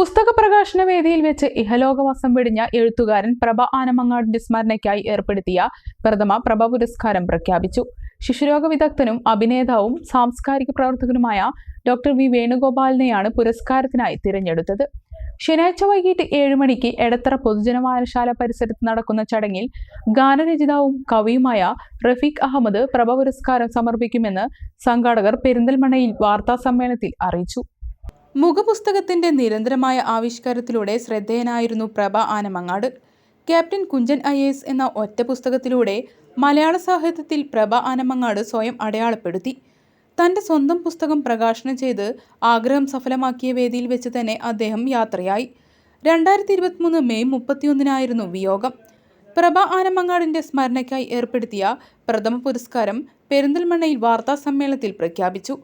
പുസ്തക പ്രകാശന വേദിയിൽ വെച്ച് ഇഹലോകവാസം വെടിഞ്ഞ എഴുത്തുകാരൻ പ്രഭ ആനമങ്ങാടിന്റെ സ്മരണയ്ക്കായി ഏർപ്പെടുത്തിയ പ്രഥമ പ്രഭ പുരസ്കാരം പ്രഖ്യാപിച്ചു. ശിശുരോഗ വിദഗ്ധനും അഭിനേതാവും സാംസ്കാരിക പ്രവർത്തകനുമായ ഡോക്ടർ വി വേണുഗോപാലിനെയാണ് പുരസ്കാരത്തിനായി തിരഞ്ഞെടുത്തത്. ശനിയാഴ്ച വൈകിട്ട് ഏഴ് മണിക്ക് എടത്തറ പൊതുജന വായനശാല പരിസരത്ത് നടക്കുന്ന ചടങ്ങിൽ ഗാനരചിതാവും കവിയുമായ റഫീഖ് അഹമ്മദ് പ്രഭ പുരസ്കാരം സമർപ്പിക്കുമെന്ന് സംഘാടകർ പെരിന്തൽമണയിൽ വാർത്താ സമ്മേളനത്തിൽ അറിയിച്ചു. മുഖപുസ്തകത്തിന്റെ നിരന്തരമായ ആവിഷ്കാരത്തിലൂടെ ശ്രദ്ധേയനായിരുന്നു Prabha Anamangad. Captain Kunchan I S എന്ന ഒറ്റ പുസ്തകത്തിലൂടെ മലയാള സാഹിത്യത്തിൽ പ്രഭ ആനമങ്ങാട് സ്വയം അടയാളപ്പെടുത്തി. തന്റെ സ്വന്തം പുസ്തകം പ്രകാശനം ചെയ്ത് ആഗ്രഹം സഫലമാക്കിയ വേദിയിൽ വെച്ച് തന്നെ അദ്ദേഹം യാത്രയായി. രണ്ടായിരത്തി ഇരുപത്തിമൂന്ന് മെയ് മുപ്പത്തിയൊന്നിനായിരുന്നു വിയോഗം. പ്രഭ ആനമങ്ങാടിന്റെ സ്മരണയ്ക്കായി ഏർപ്പെടുത്തിയ പ്രഥമ പുരസ്കാരം പെരിന്തൽമണ്ണയിൽ വാർത്താ സമ്മേളനത്തിൽ പ്രഖ്യാപിച്ചു.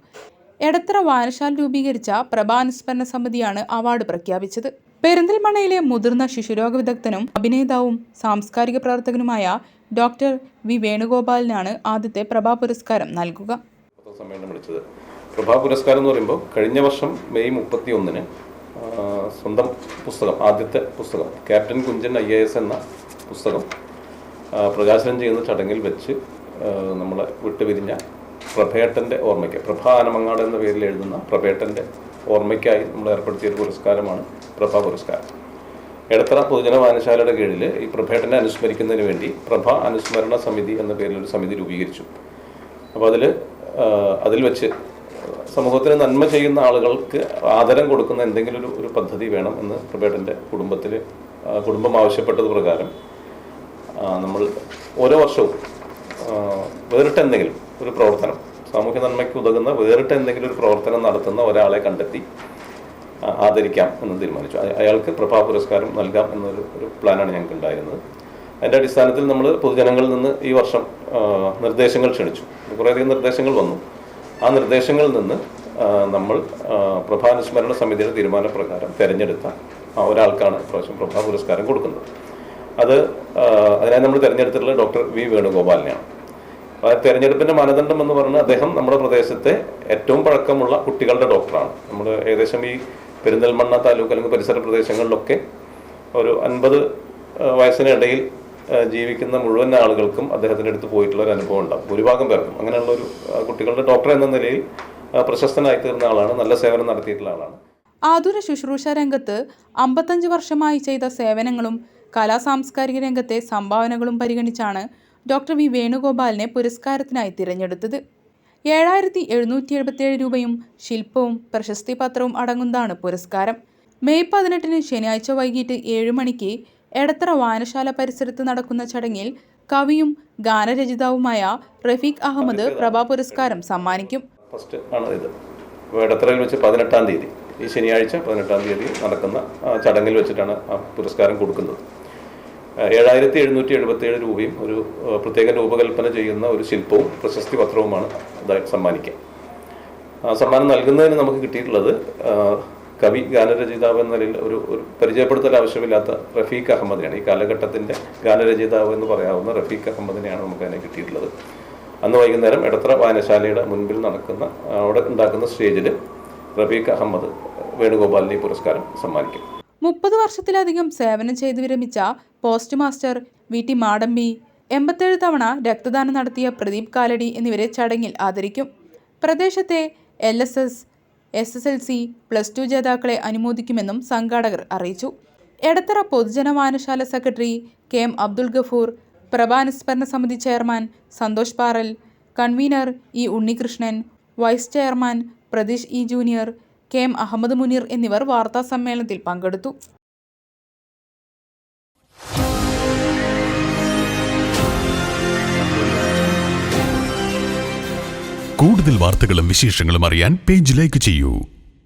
എടത്തറ വായനശാല രൂപീകരിച്ച പ്രഭാനുസ്മരണ സമിതിയാണ് അവാർഡ് പ്രഖ്യാപിച്ചത്. പെരിന്തൽമണ്ണയിലെ മുതിർന്ന ശിശുരോഗ വിദഗ്ധനും അഭിനേതാവും സാംസ്കാരിക പ്രവർത്തകനുമായ ഡോക്ടർ വി വേണുഗോപാലിനാണ് ആദ്യത്തെ പ്രഭാ പുരസ്കാരം നൽകുക. പ്രഭാ പുരസ്കാരം എന്ന് പറയുമ്പോൾ കഴിഞ്ഞ വർഷം മെയ് മുപ്പത്തി ഒന്നിന് സ്വന്തം പുസ്തകം ആദ്യത്തെ പുസ്തകം captain Kunchan I A S എന്ന പുസ്തകം പ്രകാശനം ചെയ്യുന്ന ചടങ്ങിൽ വെച്ച് നമ്മളെ വിട്ടുപിരിഞ്ഞ പ്രഭേട്ടന്റെ ഓർമ്മയ്ക്ക്. പ്രഭാനമങ്ങാട് എന്ന പേരിൽ എഴുതുന്ന പ്രഭേട്ടന്റെ ഓർമ്മയ്ക്കായി നമ്മൾ ഏർപ്പെടുത്തിയ ഒരു പുരസ്കാരമാണ് പ്രഭ പുരസ്കാരം. എടത്തറ പൊതുജന വായനശാലയുടെ കീഴിൽ ഈ പ്രഭേട്ടനെ അനുസ്മരിക്കുന്നതിന് വേണ്ടി പ്രഭ അനുസ്മരണ സമിതി എന്ന പേരിൽ ഒരു സമിതി രൂപീകരിച്ചു. അപ്പോൾ അതിൽ അതിൽ വെച്ച് സമൂഹത്തിന് നന്മ ചെയ്യുന്ന ആളുകൾക്ക് ആദരം കൊടുക്കുന്ന എന്തെങ്കിലും ഒരു ഒരു പദ്ധതി വേണം എന്ന് പ്രഭേട്ടന്റെ കുടുംബത്തിൽ കുടുംബം ആവശ്യപ്പെട്ടത് പ്രകാരം നമ്മൾ ഓരോ വർഷവും വേറിട്ട എന്തെങ്കിലും ഒരു പ്രവർത്തനം സാമൂഹ്യ നന്മയ്ക്ക് ഉതകുന്ന വേറിട്ട എന്തെങ്കിലും ഒരു പ്രവർത്തനം നടത്തുന്ന ഒരാളെ കണ്ടെത്തി ആദരിക്കാം എന്ന് തീരുമാനിച്ചു. അയാൾക്ക് പ്രഭാ പുരസ്കാരം നൽകാം എന്നൊരു ഒരു പ്ലാനാണ് ഞങ്ങൾക്ക് ഉണ്ടായിരുന്നത് അതിന്റെ അടിസ്ഥാനത്തിൽ നമ്മൾ പൊതുജനങ്ങളിൽ നിന്ന് ഈ വർഷം നിർദ്ദേശങ്ങൾ ക്ഷണിച്ചു. കുറേയധികം നിർദ്ദേശങ്ങൾ വന്നു. ആ നിർദ്ദേശങ്ങളിൽ നിന്ന് നമ്മൾ പ്രഭാനുസ്മരണ സമിതിയുടെ തീരുമാനപ്രകാരം തിരഞ്ഞെടുത്ത ഒരാൾക്കാണ് ഇപ്രാവശ്യം പ്രഭാ പുരസ്കാരം കൊടുക്കുന്നത്. അത് അതിനായി നമ്മൾ തിരഞ്ഞെടുത്തിട്ടുള്ളത് ഡോക്ടർ വി വേണുഗോപാലിനെയാണ്. ആ തെരഞ്ഞെടുപ്പിന്റെ മാനദണ്ഡം എന്ന് പറഞ്ഞാൽ അദ്ദേഹം നമ്മുടെ പ്രദേശത്തെ ഏറ്റവും പഴക്കമുള്ള കുട്ടികളുടെ ഡോക്ടറാണ്. നമ്മൾ ഏകദേശം ഈ പെരിന്തൽമണ്ണ താലൂക്ക് അല്ലെങ്കിൽ പരിസര പ്രദേശങ്ങളിലൊക്കെ ഒരു അൻപത് വയസ്സിനിടയിൽ ജീവിക്കുന്ന മുഴുവൻ ആളുകൾക്കും അദ്ദേഹത്തിന്റെ അടുത്ത് പോയിട്ടുള്ള ഒരു അനുഭവം ഉണ്ടാകും. ഭൂരിഭാഗം പേർക്കും. അങ്ങനെയുള്ള ഒരു കുട്ടികളുടെ ഡോക്ടർ എന്ന നിലയിൽ പ്രശസ്തനായി തീർന്ന ആളാണ് നല്ല സേവനം നടത്തിയിട്ടുള്ള ആളാണ്. ആതുര ശുശ്രൂഷ രംഗത്ത് അമ്പത്തഞ്ച് വർഷമായി ചെയ്ത സേവനങ്ങളും കലാ സാംസ്കാരിക രംഗത്തെ സംഭാവനകളും പരിഗണിച്ചാണ് ഡോക്ടർ വി വേണുഗോപാലിനെ പുരസ്കാരത്തിനായി തിരഞ്ഞെടുത്തത്. ഏഴായിരത്തി എഴുന്നൂറ്റി എഴുപത്തിയേഴ് രൂപയും ശില്പവും പ്രശസ്തി പത്രവും അടങ്ങുന്നതാണ് പുരസ്കാരം. മെയ് പതിനെട്ടിന് ശനിയാഴ്ച വൈകിട്ട് ഏഴ് മണിക്ക് എടത്തറ വായനശാല പരിസരത്ത് നടക്കുന്ന ചടങ്ങിൽ കവിയും ഗാനരചിതാവുമായ റഫീഖ് അഹമ്മദ് പ്രഭാ പുരസ്കാരം സമ്മാനിക്കും. ഫസ്റ്റ് ആണ് ഇത്. വേടത്തറയിൽ വെച്ച് പതിനെട്ടാം തീയതി. ഈ ശനിയാഴ്ച പതിനെട്ടാം തീയതി നടക്കുന്ന ചടങ്ങിൽ വെച്ചിട്ടാണ് ആ പുരസ്കാരം കൊടുക്കുന്നത്. ഏഴായിരത്തി എഴുന്നൂറ്റി എഴുപത്തിയേഴ് രൂപയും ഒരു പ്രത്യേക രൂപകൽപ്പന ചെയ്യുന്ന ഒരു ശില്പവും പ്രശസ്തി പത്രവുമാണ് സമ്മാനിക്കുക സമ്മാനം നൽകുന്നതിന് നമുക്ക് കിട്ടിയിട്ടുള്ളത് കവി ഗാനരചയിതാവ് എന്ന നിലയിൽ ഒരു ഒരു പരിചയപ്പെടുത്തൽ ആവശ്യമില്ലാത്ത റഫീഖ് അഹമ്മദിനെയാണ്. ഈ കാലഘട്ടത്തിന്റെ ഗാനരചയിതാവ് എന്ന് പറയാവുന്ന റഫീഖ് അഹമ്മദിനെയാണ് നമുക്ക് അതിനെ കിട്ടിയിട്ടുള്ളത്. അന്ന് വൈകുന്നേരം എടത്ര വായനശാലയുടെ മുൻപിൽ നടക്കുന്ന അവിടെ ഉണ്ടാക്കുന്ന സ്റ്റേജിൽ റഫീഖ് അഹമ്മദ് വേണുഗോപാലിന് ഈ പുരസ്കാരം സമ്മാനിക്കും. മുപ്പത് വർഷത്തിലധികം സേവനം ചെയ്തു വിരമിച്ച post master V T Madambi എൺപത്തേഴ് തവണ രക്തദാനം നടത്തിയ പ്രദീപ് കാലടി എന്നിവരെ ചടങ്ങിൽ ആദരിക്കും. പ്രദേശത്തെ L S S S S L C plus two ജേതാക്കളെ അനുമോദിക്കുമെന്നും സംഘാടകർ അറിയിച്ചു. എടത്തറ പൊതുജന വായനശാല secretary K M Abdul Gafoor പ്രഭാനുസ്മരണ സമിതി chairman Santhosh Paral convener E Unnikrishnan vice chairman Pratheesh E junior K M Ahammed Muneer എന്നിവർ വാർത്താ സമ്മേളനത്തിൽ പങ്കെടുത്തു. കൂടുതൽ വാർത്തകളും വിശേഷങ്ങളും അറിയാൻ പേജ് ലൈക്ക് ചെയ്യൂ.